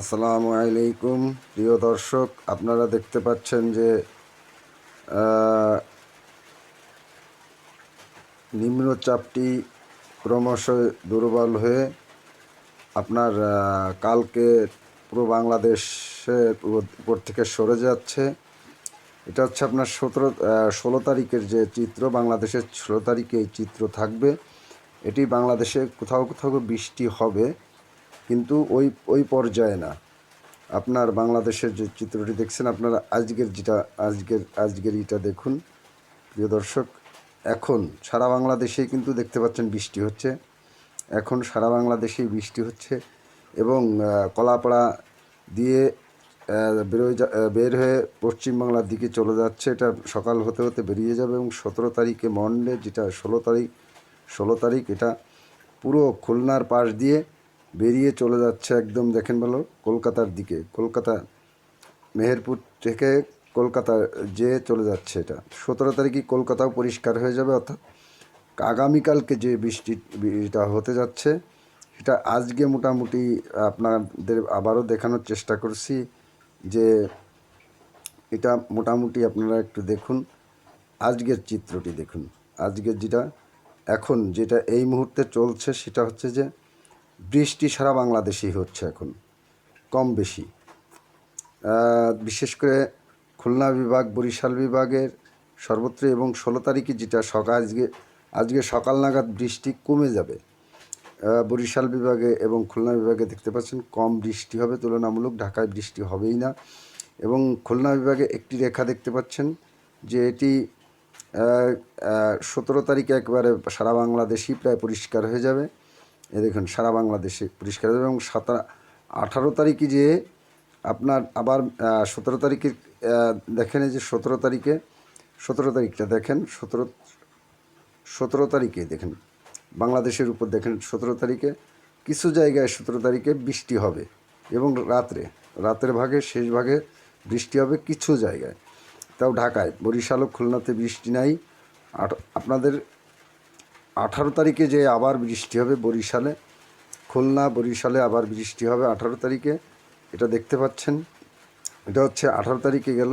আসসালামু আলাইকুম। প্রিয় দর্শক, আপনারা দেখতে পাচ্ছেন যে নিম্নচাপটি ক্রমশ দুর্বল হয়ে আপনার কালকে পুরো বাংলাদেশের উপর থেকে সরে যাচ্ছে। এটা হচ্ছে আপনার সতেরো ষোলো তারিখের যে চিত্র, বাংলাদেশের ষোলো তারিখে এই চিত্র থাকবে। এটি বাংলাদেশে কোথাও কোথাও বৃষ্টি হবে। কিন্তু ওই ওই পর্যায়ে না। আপনার বাংলাদেশের যে চিত্রটি দেখছেন, আপনারা আজকের যেটা, আজকের আজকের ইটা দেখুন, প্রিয় দর্শক। এখন সারা বাংলাদেশেই কিন্তু দেখতে পাচ্ছেন বৃষ্টি হচ্ছে। এখন সারা বাংলাদেশেই বৃষ্টি হচ্ছে এবং কলাপাড়া দিয়ে বেরোয় বের হয়ে পশ্চিমবাংলার দিকে চলে যাচ্ছে। এটা সকাল হতে হতে বেরিয়ে যাবে এবং সতেরো তারিখে মন্ডে, যেটা ষোলো তারিখ ষোলো তারিখ, এটা পুরো খুলনার পাশ দিয়ে বেরিয়ে চলে যাচ্ছে একদম, দেখেন ভালো, কলকাতার দিকে, কলকাতা, মেহেরপুর থেকে কলকাতা যে চলে যাচ্ছে এটা। সতেরো তারিখে কলকাতাও পরিষ্কার হয়ে যাবে, অর্থাৎ আগামীকালকে যে বৃষ্টিটা হতে যাচ্ছে, সেটা আজকে মোটামুটি আপনাদের আবারও দেখানোর চেষ্টা করছি যে এটা মোটামুটি আপনারা একটু দেখুন, আজকের চিত্রটি দেখুন। আজকের যেটা, এখন যেটা এই মুহূর্তে চলছে সেটা হচ্ছে যে বৃষ্টি সারা বাংলাদেশেই হচ্ছে এখন, কম বেশি। বিশেষ করে খুলনা বিভাগ, বরিশাল বিভাগের সর্বত্র এবং ষোলো তারিখে যেটা সকাল আজকে আজকে সকাল নাগাদ বৃষ্টি কমে যাবে। বরিশাল বিভাগে এবং খুলনা বিভাগে দেখতে পাচ্ছেন কম বৃষ্টি হবে, তুলনামূলক ঢাকায় বৃষ্টি হবেই না। এবং খুলনা বিভাগে একটি রেখা দেখতে পাচ্ছেন যে এটি সতেরো তারিখে একবারে সারা বাংলাদেশই প্রায় পরিষ্কার হয়ে যাবে। এ দেখুন, সারা বাংলাদেশে পরিষ্কার যাবে এবং সাতারা, আঠারো তারিখে যে আপনার আবার সতেরো তারিখে দেখেন এই যে সতেরো তারিখে, সতেরো তারিখটা দেখেন, সতেরো সতেরো তারিখে দেখেন, বাংলাদেশের উপর দেখেন, সতেরো তারিখে, কিছু জায়গায় সতেরো তারিখে বৃষ্টি হবে এবং রাত্রে, রাতের ভাগে, শেষ ভাগে বৃষ্টি হবে কিছু জায়গায়। তাও ঢাকায় বরিশাল ও খুলনাতে বৃষ্টি নাই। আপনাদের আঠারো তারিখে যে আবার বৃষ্টি হবে বরিশালে, খুলনা, বরিশালে আবার বৃষ্টি হবে আঠারো তারিখে, এটা দেখতে পাচ্ছেন। এটা হচ্ছে আঠারো তারিখে গেল,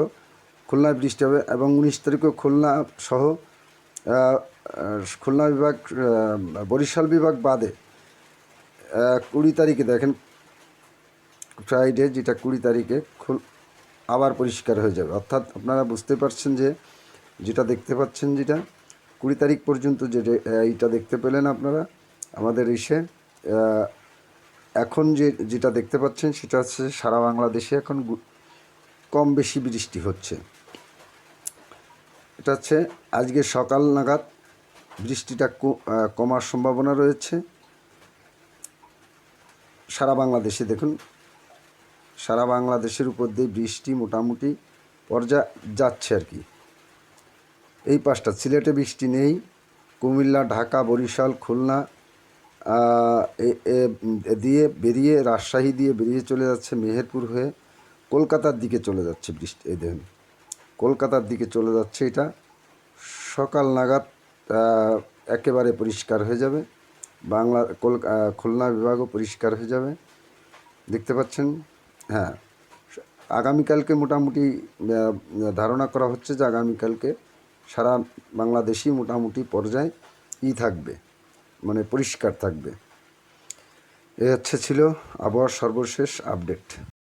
খুলনায় বৃষ্টি হবে এবং উনিশ তারিখেও খুলনা সহ খুলনা বিভাগ বরিশাল বিভাগ বাদে কুড়ি তারিখে দেখেন, ফ্রাইডে যেটা কুড়ি তারিখে খুল, আবার পরিষ্কার হয়ে যাবে। অর্থাৎ আপনারা বুঝতে পারছেন যে, যেটা দেখতে পাচ্ছেন যেটা কুড়ি তারিখ পর্যন্ত যে এইটা দেখতে পেলেন আপনারা, আমাদের এসে এখন যে, যেটা দেখতে পাচ্ছেন সেটা হচ্ছে সারা বাংলাদেশে এখন কম বেশি বৃষ্টি হচ্ছে। এটা হচ্ছে আজকে সকাল নাগাদ বৃষ্টিটা কমার সম্ভাবনা রয়েছে। সারা বাংলাদেশে দেখুন, সারা বাংলাদেশের উপর দিয়ে বৃষ্টি মোটামুটি পর্যা, যাচ্ছে আর কি। এই পাঁচটা সিলেটে বৃষ্টি নেই, কুমিল্লা, ঢাকা, বরিশাল, খুলনা দিয়ে বেরিয়ে, রাজশাহী দিয়ে বেরিয়ে চলে যাচ্ছে মেহেরপুর হয়ে, কলকাতার দিকে চলে যাচ্ছে বৃষ্টি, এই দেখুন, কলকাতার দিকে চলে যাচ্ছে এটা, সকাল নাগাদ একেবারে পরিষ্কার হয়ে যাবে, বাংলা, কল খুলনা বিভাগও পরিষ্কার হয়ে যাবে, দেখতে পাচ্ছেন হ্যাঁ আগামীকালকে মোটামুটি ধারণা করা হচ্ছে যে আগামীকালকে সারা বাংলাদেশই মোটামুটি পর্যায়ে ই থাকবে মানে পরিষ্কার থাকবে। এ হচ্ছে ছিল আবহাওয়ার সর্বশেষ আপডেট।